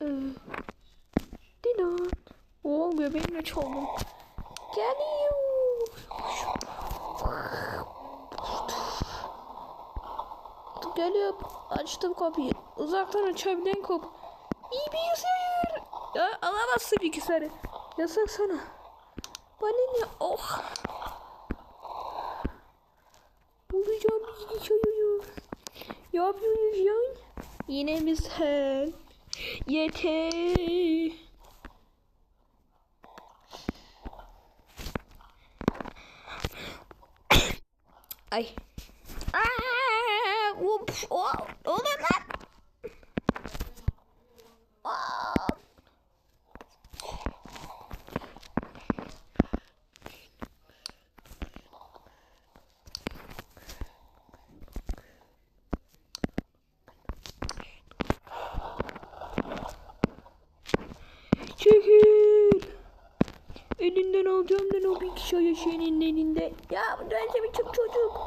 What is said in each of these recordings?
Ee, Dilan. Oo göbeğimle çaldım. Geliyor. Geliyor. Açtım kapıyı. Uzaktan açabilen kapı. İyi bilgisayar. Ya alamazsın bilgisayarı. Yasak sana. Bana ne? Oh. Bulacağım bilgisayarı. Ne yapıyorsunuz ya? Yine mi sen? Yeter. Ay. Aa, ups, o, oh. Bilgisayarı senin elinde. Ya bu da ne biçim çocuk.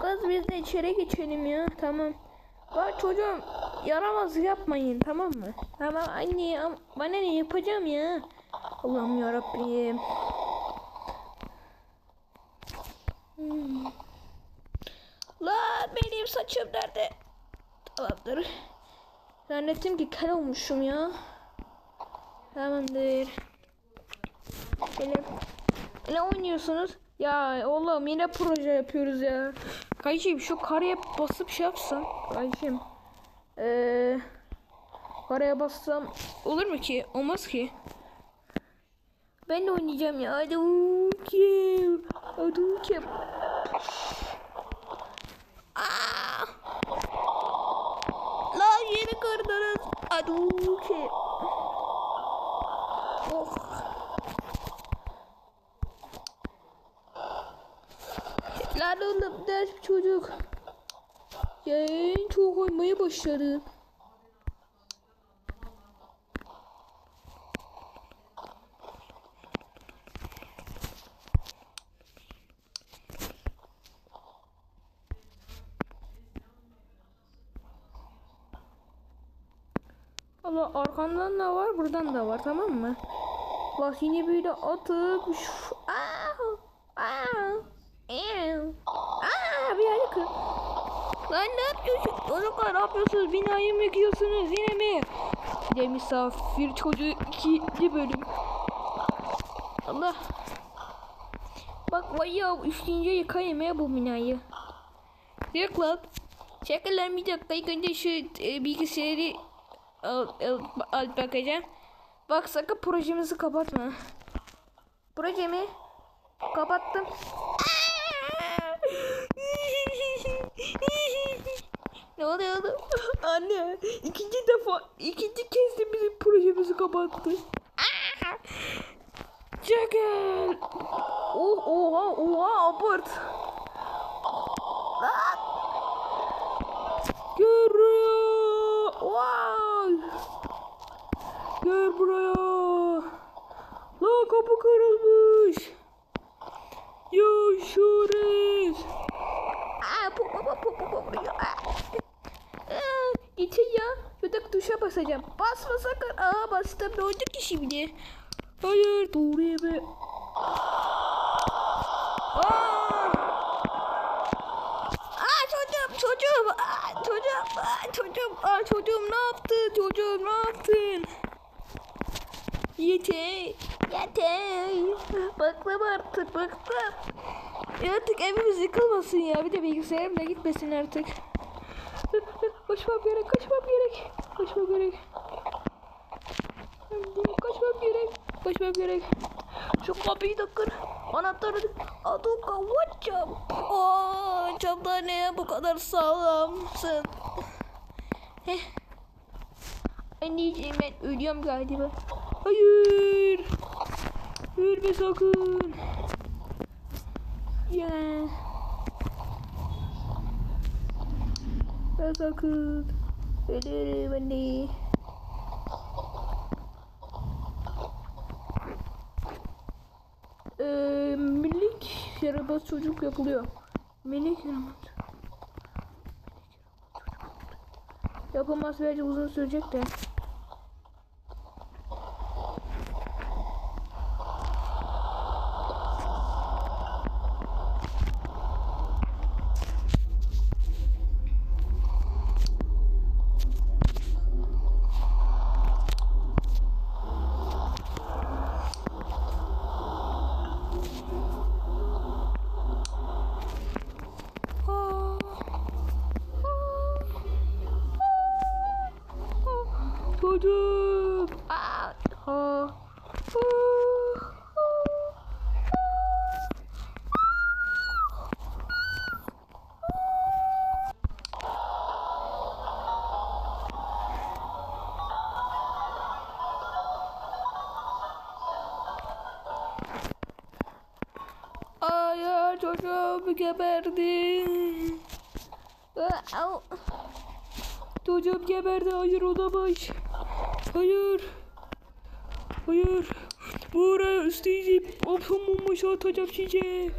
Kız biz de içeri geçelim ya. Tamam. Bak çocuğum yaramaz yapmayın tamam mı? Tamam anne bana ne yapacağım ya? Allah'ım yarabbim. Hmm. Lan benim saçım nerede? Tamamdır. Zannettim ki kel olmuşum ya. Tamamdır. Böyle, ne oynuyorsunuz? Ya oğlum yine proje yapıyoruz ya. Kayıcım şu kareye basıp şey yapsam. Kayıcım. Eee. Kareye bassam olur mu ki? Olmaz ki. Ben de oynayacağım ya. Hadi ukim. Hadi. Aa! Lan yeni kırdınız. Hadi ukim. Oh. Lan ders çocuk. Yayın çok oynamaya başladı. Allah arkandan da var buradan da var tamam mı? Bak yine böyle atıp şu- Aa! Aa! Aa! Bir harika. Lan ne yapıyorsun? Çocuklar ne yapıyorsunuz? Binayı mı yıkıyorsunuz yine mi? Bir de misafir çocuğu ikinci bölüm. Allah. Bak vay ya üçüncü yıkayım ya bu binayı. Yok lan. Şakalar bir dakika ilk önce şu e, bilgisayarı al, al, al bakacağım. Bak sakın projemizi kapatma. Projemi kapattım. Ne oluyor oğlum? Anne ikinci defa ikinci kez de bizim projemizi kapattı. Çekil. Oh, oha oha abart. Lan. Gel buraya. Vay. Gel buraya. La kapı kırılmış. Yaşarız. Aa, bu, bu, bu, bu, bu, bu, Yeter ya. Şurada tuşa basacağım. Basma sakın. Aa bastım. Ne oldu ki şimdi? Hayır. Doğru yeme. Aa! Aa çocuğum çocuğum. Aa, çocuğum. Aa, çocuğum. Aa, çocuğum ne yaptın? Çocuğum ne yaptın? Yeter. Yeter. Bıktım artık bıktım. Ya artık evimiz yıkılmasın ya. Bir de bilgisayarım da gitmesin artık. Kaçmam gerek, kaçmam gerek. Kaçmam gerek. Kaçmam gerek. Kaçmam gerek. Şu kapıyı da kır. Anahtarı adı kavacağım. Oo, camda ne bu kadar sağlamsın. Heh. Anneciğim ben ölüyorum galiba. Hayır. Ölme sakın. Ya. Ben sakın. Ölürüm anne. Ee, minik yaramaz çocuk yapılıyor. Minik yaramaz. Yapılması bence uzun sürecek de. Ay çocuğum geberdi. Au. Çocuğum geberdi. Hayır olamaz. Hayır. Hayır. Buraya isteyip opsiyon maşa atacağım size.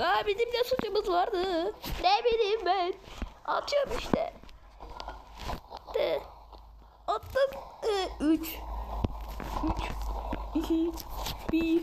Aa, bizim de suçumuz vardı. Ne bileyim ben. Atıyorum işte. De. Attım. Ee, üç. Üç. iki, bir.